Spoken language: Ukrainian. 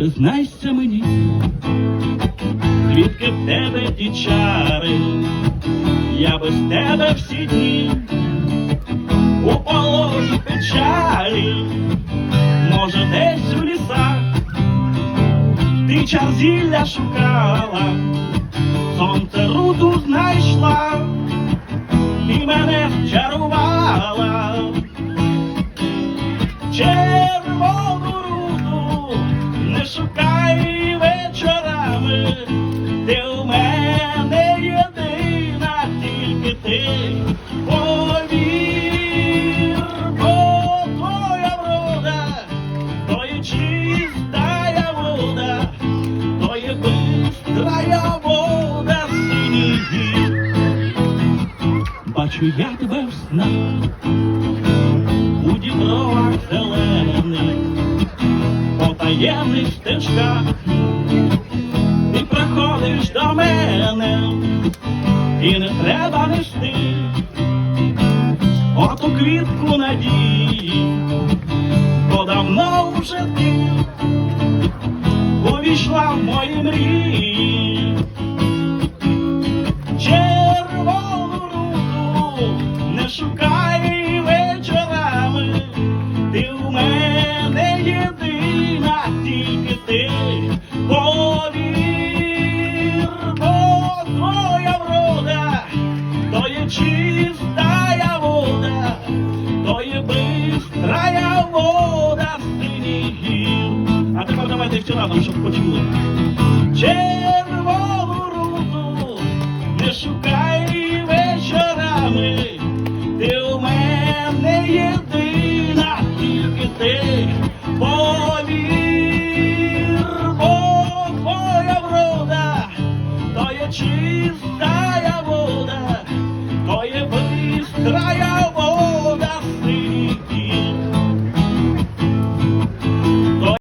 Зізнайся мені, звідки в тебе ті чари, я без тебе всі дні у полоні печалі, може, десь в лісах ти чар зілля шукала, сонце руду знайшла, і мене чарувала. Не шукай вечорами, ти у мене єдина, тільки ти. Повір, бо то є чистая вода, то є бистрая вода синій гір. Бачу я тебе в снах у дібровах зелених, по таємних стежках, ти приходиш до мене, і не треба нести оту квітку надії, бо давно вже ти увійшла в мої мрії. Червону руку не шукай повір, бо твоя врода, то є чистая вода, то є бистрая вода синіх гір. А тепер давайте всі разом, щоб почули. Червону